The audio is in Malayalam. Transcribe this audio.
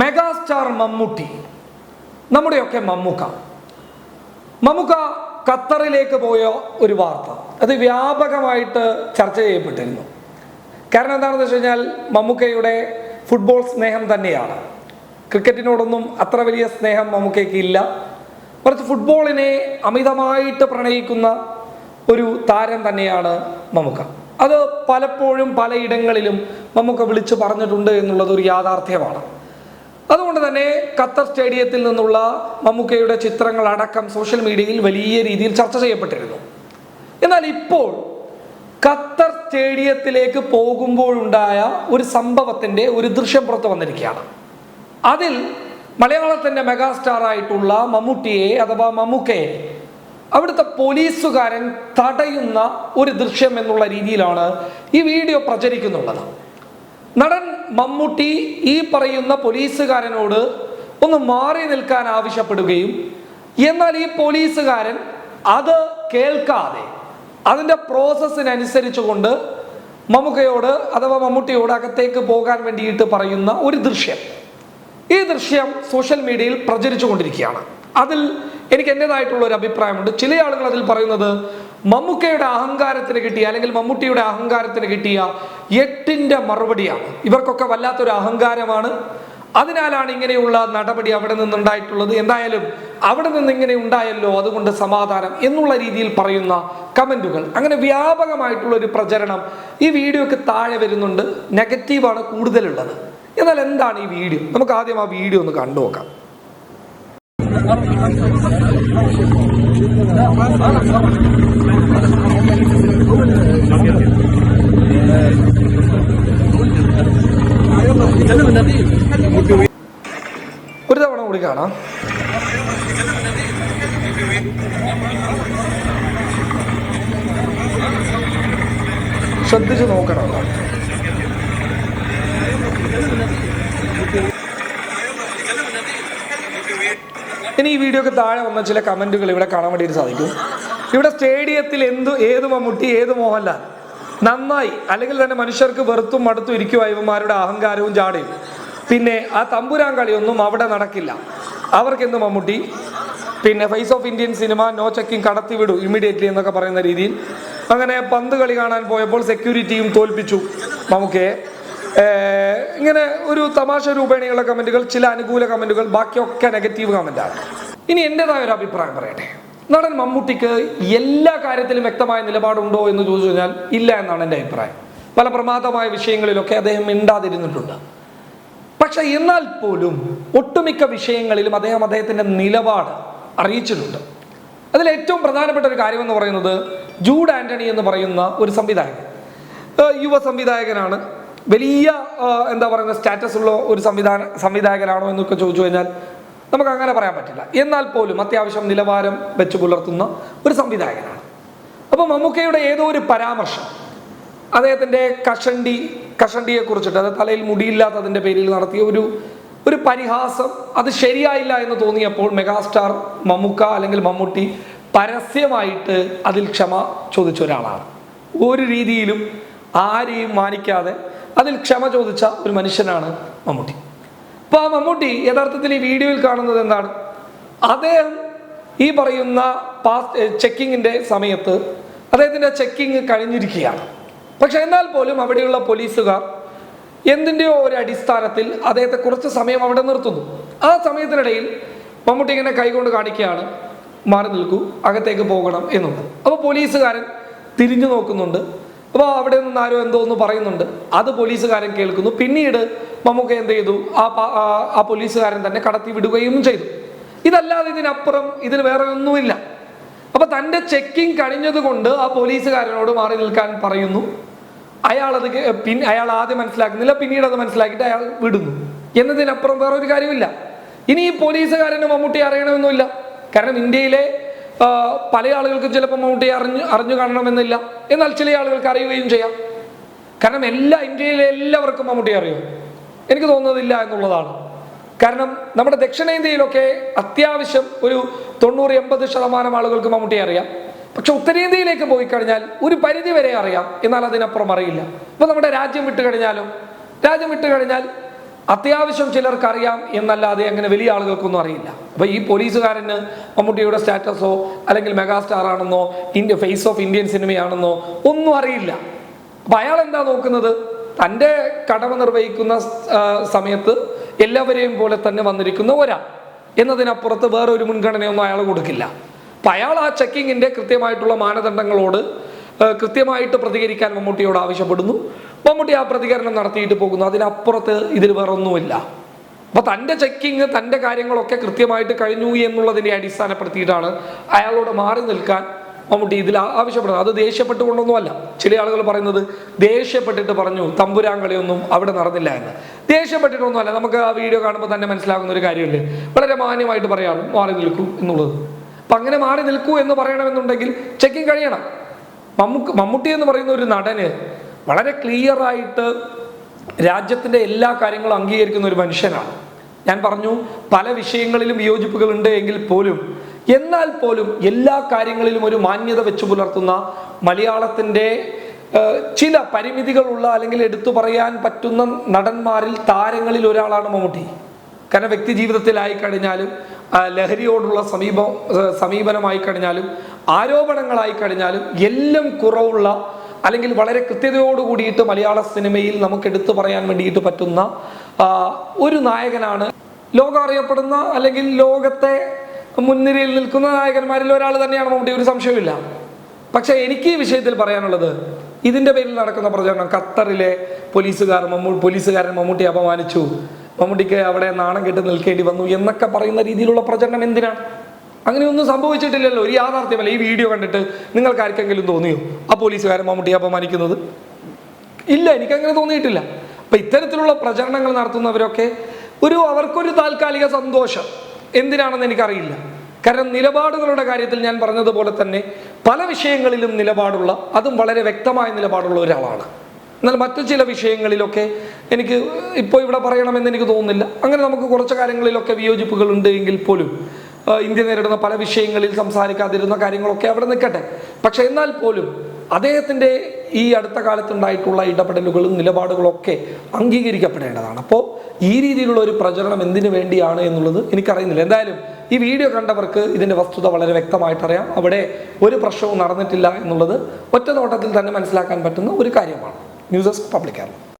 മെഗാസ്റ്റാർ മമ്മൂട്ടി. നമ്മുടെയൊക്കെ മമ്മൂക്ക. മമ്മൂക്ക ഖത്തറിലേക്ക് പോയ ഒരു വാർത്ത. അത് വ്യാപകമായിട്ട് ചർച്ച ചെയ്യപ്പെട്ടിരുന്നു. കാരണം എന്താണെന്ന് വെച്ച് കഴിഞ്ഞാൽ മമ്മൂക്കയുടെ ഫുട്ബോൾ സ്നേഹം തന്നെയാണ്. ക്രിക്കറ്റിനോടൊന്നും അത്ര വലിയ സ്നേഹം മമ്മൂക്കയ്ക്ക് ഇല്ല. മറിച്ച് ഫുട്ബോളിനെ അമിതമായിട്ട് പ്രണയിക്കുന്ന ഒരു താരം തന്നെയാണ് മമ്മൂക്ക. അത് പലപ്പോഴും പലയിടങ്ങളിലും മമ്മൂക്ക വിളിച്ചു പറഞ്ഞിട്ടുണ്ട് എന്നുള്ളത് ഒരു യാഥാർത്ഥ്യമാണ്. അതുകൊണ്ട് തന്നെ ഖത്തർ സ്റ്റേഡിയത്തിൽ നിന്നുള്ള മമ്മൂക്കയുടെ ചിത്രങ്ങൾ അടക്കം സോഷ്യൽ മീഡിയയിൽ വലിയ രീതിയിൽ ചർച്ച ചെയ്യപ്പെട്ടിരുന്നു. എന്നാൽ ഇപ്പോൾ ഖത്തർ സ്റ്റേഡിയത്തിലേക്ക് പോകുമ്പോഴുണ്ടായ ഒരു സംഭവത്തിന്റെ ഒരു ദൃശ്യം പുറത്തു വന്നിരിക്കുകയാണ്. അതിൽ മലയാളത്തിന്റെ മെഗാസ്റ്റാർ ആയിട്ടുള്ള മമ്മൂട്ടിയെ അഥവാ മമ്മൂക്കയെ അവിടുത്തെ പോലീസുകാരൻ തടയുന്ന ഒരു ദൃശ്യം എന്നുള്ള രീതിയിലാണ് ഈ വീഡിയോ പ്രചരിക്കുന്നുള്ളത്. നടൻ മമ്മൂട്ടി ഈ പറയുന്ന പോലീസുകാരനോട് ഒന്ന് മാറി നിൽക്കാൻ ആവശ്യപ്പെടുകയും എന്നാൽ ഈ പോലീസുകാരൻ അത് കേൾക്കാതെ അതിന്റെ പ്രോസസ്സിനനുസരിച്ചുകൊണ്ട് മമ്മൂക്കയോട് അഥവാ മമ്മൂട്ടിയോട് അകത്തേക്ക് പോകാൻ വേണ്ടിയിട്ട് പറയുന്ന ഒരു ദൃശ്യം. ഈ ദൃശ്യം സോഷ്യൽ മീഡിയയിൽ പ്രചരിച്ചു കൊണ്ടിരിക്കുകയാണ്. അതിൽ എനിക്ക് എന്റെതായിട്ടുള്ള ഒരു അഭിപ്രായമുണ്ട്. ചില ആളുകൾ അതിൽ പറയുന്നത് മമ്മൂക്കയുടെ അഹങ്കാരത്തിന് കിട്ടിയ അല്ലെങ്കിൽ മമ്മൂട്ടിയുടെ അഹങ്കാരത്തിന് കിട്ടിയ എട്ടിന്റെ മറുപടിയാണ്. ഇവർക്കൊക്കെ വല്ലാത്തൊരു അഹങ്കാരമാണ്. അതിനാലാണ് ഇങ്ങനെയുള്ള നടപടി അവിടെ നിന്നുണ്ടായിട്ടുള്ളത്. എന്തായാലും അവിടെ നിന്ന് ഇങ്ങനെ ഉണ്ടായല്ലോ അതുകൊണ്ട് സമാധാനം എന്നുള്ള രീതിയിൽ പറയുന്ന കമന്റുകൾ അങ്ങനെ വ്യാപകമായിട്ടുള്ള ഒരു പ്രചരണം ഈ വീഡിയോക്ക് താഴെ വരുന്നുണ്ട്. നെഗറ്റീവാണ് കൂടുതലുള്ളത്. എന്നാൽ എന്താണ് ഈ വീഡിയോ നമുക്ക് ആദ്യം ആ വീഡിയോ ഒന്ന് കണ്ടു നോക്കാം. ഒരു തവണ കൂടി കാണാം. ശ്രദ്ധിച്ചു നോക്കണം ഇനി ഈ വീഡിയോക്ക് താഴെ വന്ന ചില കമന്റുകൾ ഇവിടെ കാണാൻ വേണ്ടിയിട്ട് സാധിക്കും. ഇവിടെ സ്റ്റേഡിയത്തിൽ എന്തു ഏത് മമ്മൂട്ടി ഏത് മോഹൻലാൽ? നന്നായി. അല്ലെങ്കിൽ തന്നെ മനുഷ്യർക്ക് വെറുത്തും മടുത്തും ഇരിക്കുക ഇവന്മാരുടെ അഹങ്കാരവും ചാടയും. പിന്നെ ആ തമ്പുരാൻ കളിയൊന്നും അവിടെ നടക്കില്ല. അവർക്കെന്ത് മമ്മൂട്ടി? പിന്നെ face of Indian cinema no checking കടത്തി വിടൂ ഇമ്മീഡിയറ്റ്ലി എന്നൊക്കെ പറയുന്ന രീതിയിൽ. അങ്ങനെ പന്ത് കളി കാണാൻ പോയപ്പോൾ സെക്യൂരിറ്റിയും തോൽപ്പിച്ചു മമ്മൂക്കയെ. ഇങ്ങനെ ഒരു തമാശ രൂപേണയുള്ള കമന്റുകൾ ചില അനുകൂല കമന്റുകൾ ബാക്കിയൊക്കെ നെഗറ്റീവ് കമന്റാണ് ഇനി എന്റെതായ ഒരു അഭിപ്രായം പറയട്ടെ. നടൻ മമ്മൂട്ടിക്ക് എല്ലാ കാര്യത്തിലും വ്യക്തമായ നിലപാടുണ്ടോ എന്ന് ചോദിച്ചു കഴിഞ്ഞാൽ ഇല്ല എന്നാണ് എന്റെ അഭിപ്രായം. പല പ്രമാദമായ വിഷയങ്ങളിലൊക്കെ അദ്ദേഹം മിണ്ടാതിരുന്നിട്ടുണ്ട്. പക്ഷെ എന്നാൽ പോലും ഒട്ടുമിക്ക വിഷയങ്ങളിലും അദ്ദേഹം അദ്ദേഹത്തിന്റെ നിലപാട് അറിയിച്ചിട്ടുണ്ട്. അതിൽ ഏറ്റവും പ്രധാനപ്പെട്ട ഒരു കാര്യം എന്ന് പറയുന്നത് ജൂഡ് ആന്റണി എന്ന് പറയുന്ന ഒരു സംവിധായകൻ. യുവ സംവിധായകനാണ്. വലിയ എന്താ പറയുക സ്റ്റാറ്റസ് ഉള്ള ഒരു സംവിധാന സംവിധായകനാണോ എന്നൊക്കെ ചോദിച്ചു കഴിഞ്ഞാൽ നമുക്ക് അങ്ങനെ പറയാൻ പറ്റില്ല. എന്നാൽ പോലും അത്യാവശ്യം നിലവാരം വെച്ച് പുലർത്തുന്ന ഒരു സംവിധായകനാണ്. അപ്പോൾ മമ്മൂക്കയുടെ ഏതോ ഒരു പരാമർശം അദ്ദേഹത്തിന്റെ കഷണ്ടി കഷണ്ടിയെ കുറിച്ചിട്ട് അത് തലയിൽ മുടിയില്ലാത്തതിന്റെ പേരിൽ നടത്തിയ ഒരു ഒരു പരിഹാസം അത് ശരിയായില്ല എന്ന് തോന്നിയപ്പോൾ മെഗാസ്റ്റാർ മമ്മൂക്ക അല്ലെങ്കിൽ മമ്മൂട്ടി പരസ്യമായിട്ട് അതിൽ ക്ഷമ ചോദിച്ച ഒരാളാണ്. ഒരു രീതിയിലും ആരെയും മാനിക്കാതെ അതിൽ ക്ഷമ ചോദിച്ച ഒരു മനുഷ്യനാണ് മമ്മൂട്ടി. അപ്പോൾ ആ മമ്മൂട്ടി യഥാർത്ഥത്തിൽ ഈ വീഡിയോയിൽ കാണുന്നത് എന്താണ്? അദ്ദേഹം ഈ പറയുന്ന പാസ് ചെക്കിങ്ങിന്റെ സമയത്ത് അദ്ദേഹത്തിന്റെ ചെക്കിങ് കഴിഞ്ഞിരിക്കുകയാണ്. പക്ഷെ എന്നാൽ പോലും അവിടെയുള്ള പോലീസുകാർ എന്തിന്റെയോ ഒരു അടിസ്ഥാനത്തിൽ അദ്ദേഹത്തെ കുറച്ച് സമയം അവിടെ നിർത്തുന്നു. ആ സമയത്തിനിടയിൽ മമ്മൂട്ടി ഇങ്ങനെ കൈകൊണ്ട് കാണിക്കുകയാണ് മാറി നിൽക്കൂ അകത്തേക്ക് പോകണം എന്നുള്ളത്. അപ്പോൾ പോലീസുകാരൻ തിരിഞ്ഞു നോക്കുന്നുണ്ട്. അപ്പോൾ അവിടെ നിന്ന് ആരോ എന്തോ ഒന്ന് പറയുന്നുണ്ട്. അത് പോലീസുകാരൻ കേൾക്കുന്നു. പിന്നീട് മമ്മൂക്ക എന്ത് ചെയ്തു? ആ ആ- പോലീസുകാരൻ തന്നെ കടത്തി വിടുകയും ചെയ്തു. ഇതല്ലാതെ ഇതിനപ്പുറം ഇതിന് വേറെ ഒന്നുമില്ല. അപ്പൊ തന്റെ ചെക്കിംഗ് കഴിഞ്ഞതുകൊണ്ട് ആ പോലീസുകാരനോട് മാറി നിൽക്കാൻ പറയുന്നു. അയാൾ അത് പിന്നെ അയാൾ ആദ്യം മനസ്സിലാക്കുന്നില്ല. പിന്നീട് അത് മനസ്സിലാക്കിയിട്ട് അയാൾ വിടുന്നു. എന്നതിനപ്പുറം വേറെ ഒരു കാര്യമില്ല ഇനി ഈ പോലീസുകാരന് മമ്മൂട്ടി അറിയണമെന്നില്ല കാരണം ഇന്ത്യയിലെ പല ആളുകൾക്കും ചിലപ്പോൾ മമ്മൂട്ടിയെ അറിഞ്ഞു അറിഞ്ഞു കാണണമെന്നില്ല. എന്നാൽ ചില ആളുകൾക്ക് അറിയുകയും ചെയ്യാം. കാരണം എല്ലാ ഇന്ത്യയിലെ എല്ലാവർക്കും മമ്മൂട്ടി അറിയും. എനിക്ക് തോന്നുന്നതില്ല എന്നുള്ളതാണ്. കാരണം നമ്മുടെ ദക്ഷിണേന്ത്യയിലൊക്കെ അത്യാവശ്യം ഒരു തൊണ്ണൂറ് എൺപത് ശതമാനം ആളുകൾക്ക് മമ്മൂട്ടിയെ അറിയാം. പക്ഷെ ഉത്തരേന്ത്യയിലേക്ക് പോയി കഴിഞ്ഞാൽ ഒരു പരിധി വരെ അറിയാം. എന്നാൽ അതിനപ്പുറം അറിയില്ല. ഇപ്പൊ നമ്മുടെ രാജ്യം വിട്ടു കഴിഞ്ഞാലും രാജ്യം വിട്ടു കഴിഞ്ഞാൽ അത്യാവശ്യം ചിലർക്കറിയാം എന്നല്ലാതെ അങ്ങനെ വലിയ ആളുകൾക്കൊന്നും അറിയില്ല. അപ്പൊ ഈ പോലീസുകാരന് മമ്മൂട്ടിയുടെ സ്റ്റാറ്റസോ അല്ലെങ്കിൽ മെഗാസ്റ്റാർ ആണെന്നോ ഇന്ത്യ ഫേസ് ഓഫ് ഇന്ത്യൻ സിനിമയാണെന്നോ ഒന്നും അറിയില്ല. അപ്പൊ അയാൾ എന്താ നോക്കുന്നത്? തന്റെ കടമ നിർവഹിക്കുന്ന സമയത്ത് എല്ലാവരെയും പോലെ തന്നെ വന്നിരിക്കുന്ന ഒരാൾ. എന്നതിനപ്പുറത്ത് വേറൊരു മുൻഗണനയൊന്നും അയാൾ കൊടുക്കില്ല. അപ്പൊ അയാൾ ആ ചെക്കിങ്ങിന്റെ കൃത്യമായിട്ടുള്ള മാനദണ്ഡങ്ങളോട് കൃത്യമായിട്ട് പ്രതികരിക്കാൻ മമ്മൂട്ടിയോട് ആവശ്യപ്പെടുന്നു. മമ്മൂട്ടി ആ പ്രതികരണം നടത്തിയിട്ട് പോകുന്നു. അതിനപ്പുറത്ത് ഇതിൽ വേറെ ഒന്നുമില്ല അപ്പൊ തന്റെ ചെക്കിങ് തന്റെ കാര്യങ്ങളൊക്കെ കൃത്യമായിട്ട് കഴിഞ്ഞു എന്നുള്ളതിനെ അടിസ്ഥാനപ്പെടുത്തിയിട്ടാണ് അയാളോട് മാറി നിൽക്കാൻ മമ്മൂട്ടി ഇതിൽ ആവശ്യപ്പെടുന്നത്. അത് ദേഷ്യപ്പെട്ടുകൊണ്ടൊന്നുമല്ല ചില ആളുകൾ പറയുന്നത് ദേഷ്യപ്പെട്ടിട്ട് പറഞ്ഞു തമ്പുരാങ്കളിയൊന്നും അവിടെ നടന്നില്ല എന്ന്. ദേഷ്യപ്പെട്ടിട്ടൊന്നുമല്ല. നമുക്ക് ആ വീഡിയോ കാണുമ്പോൾ തന്നെ മനസ്സിലാകുന്ന ഒരു കാര്യമുണ്ട് വളരെ മാന്യമായിട്ട് പറയാം മാറി നിൽക്കൂ എന്നുള്ളത്. അപ്പൊ അങ്ങനെ മാറി നിൽക്കൂ എന്ന് പറയണമെന്നുണ്ടെങ്കിൽ ചെക്കിങ് കഴിയണം. മമ്മൂക്ക് മമ്മൂട്ടി എന്ന് പറയുന്ന ഒരു നടന് വളരെ ക്ലിയർ ആയിട്ട് രാജ്യത്തിന്റെ എല്ലാ കാര്യങ്ങളും അംഗീകരിക്കുന്ന ഒരു മനുഷ്യനാണ്. ഞാൻ പറഞ്ഞു പല വിഷയങ്ങളിലും വിയോജിപ്പുകൾ ഉണ്ട് എങ്കിൽ പോലും എന്നാൽ പോലും എല്ലാ കാര്യങ്ങളിലും ഒരു മാന്യത വെച്ചു പുലർത്തുന്ന മലയാളത്തിന്റെ ചില പരിമിതികളുള്ള അല്ലെങ്കിൽ എടുത്തു പറയാൻ പറ്റുന്ന നടന്മാരിൽ താരങ്ങളിൽ ഒരാളാണ് മമ്മൂട്ടി. കാരണം വ്യക്തി ജീവിതത്തിലായി കഴിഞ്ഞാലും ലഹരിയോടുള്ള സമീപം സമീപനമായി കഴിഞ്ഞാലും ആരോപണങ്ങളായി കഴിഞ്ഞാലും എല്ലാം കുറവുള്ള അല്ലെങ്കിൽ വളരെ കൃത്യതയോട് കൂടിയിട്ട് മലയാള സിനിമയിൽ നമുക്ക് എടുത്തു പറയാൻ വേണ്ടിയിട്ട് പറ്റുന്ന ഒരു നായകനാണ്. ലോകം അറിയപ്പെടുന്ന അല്ലെങ്കിൽ ലോകത്തെ മുൻനിരയിൽ നിൽക്കുന്ന നായകന്മാരിൽ ഒരാൾ തന്നെയാണ് മമ്മൂട്ടി ഒരു സംശയമില്ല പക്ഷെ എനിക്ക് ഈ വിഷയത്തിൽ പറയാനുള്ളത് ഇതിന്റെ പേരിൽ നടക്കുന്ന പ്രചരണം ഖത്തറിലെ പോലീസുകാർ മമ്മൂ പോലീസുകാരൻ മമ്മൂട്ടി അപമാനിച്ചു. മമ്മൂട്ടിക്ക് അവിടെ നാണം കെട്ട് നിൽക്കേണ്ടി വന്നു എന്നൊക്കെ പറയുന്ന രീതിയിലുള്ള പ്രചരണം എന്തിനാണ്? അങ്ങനെയൊന്നും സംഭവിച്ചിട്ടില്ലല്ലോ. ഒരു യാഥാർത്ഥ്യമല്ല. ഈ വീഡിയോ കണ്ടിട്ട് നിങ്ങൾക്ക് ആർക്കെങ്കിലും തോന്നിയോ? ആ പോലീസുകാരൻ മമ്മൂട്ടിയെ അപമാനിക്കുന്നത്? ഇല്ല എനിക്കങ്ങനെ തോന്നിയിട്ടില്ല. അപ്പൊ ഇത്തരത്തിലുള്ള പ്രചരണങ്ങൾ നടത്തുന്നവരൊക്കെ ഒരു അവർക്കൊരു താൽക്കാലിക സന്തോഷം. എന്തിനാണെന്ന് എനിക്കറിയില്ല. കാരണം നിലപാടുകളുടെ കാര്യത്തിൽ ഞാൻ പറഞ്ഞതുപോലെ തന്നെ പല വിഷയങ്ങളിലും നിലപാടുള്ള അതും വളരെ വ്യക്തമായ നിലപാടുള്ള ഒരാളാണ്. എന്നാൽ മറ്റു ചില വിഷയങ്ങളിലൊക്കെ എനിക്ക് ഇപ്പോൾ ഇവിടെ പറയണമെന്ന് എനിക്ക് തോന്നുന്നില്ല. അങ്ങനെ നമുക്ക് കുറച്ച് കാര്യങ്ങളിലൊക്കെ വിയോജിപ്പുകൾ ഉണ്ട് എങ്കിൽ പോലും ഇന്ത്യ നേരിടുന്ന പല വിഷയങ്ങളിൽ സംസാരിക്കാതിരുന്ന കാര്യങ്ങളൊക്കെ അവിടെ നിൽക്കട്ടെ. പക്ഷെ എന്നാൽ പോലും അദ്ദേഹത്തിന്റെ ഈ അടുത്ത കാലത്തുണ്ടായിട്ടുള്ള ഇടപെടലുകളും നിലപാടുകളൊക്കെ അംഗീകരിക്കപ്പെടേണ്ടതാണ്. അപ്പോൾ ഈ രീതിയിലുള്ള ഒരു പ്രചരണം എന്തിനു വേണ്ടിയാണ് എന്നുള്ളത് എനിക്കറിയുന്നില്ല. എന്തായാലും ഈ വീഡിയോ കണ്ടവർക്ക് ഇതിന്റെ വസ്തുത വളരെ വ്യക്തമായിട്ടറിയാം. അവിടെ ഒരു പ്രശ്നവും നടന്നിട്ടില്ല എന്നുള്ളത് ഒറ്റ നോട്ടത്തിൽ തന്നെ മനസ്സിലാക്കാൻ പറ്റുന്ന ഒരു കാര്യമാണ്. News desk public Keralam.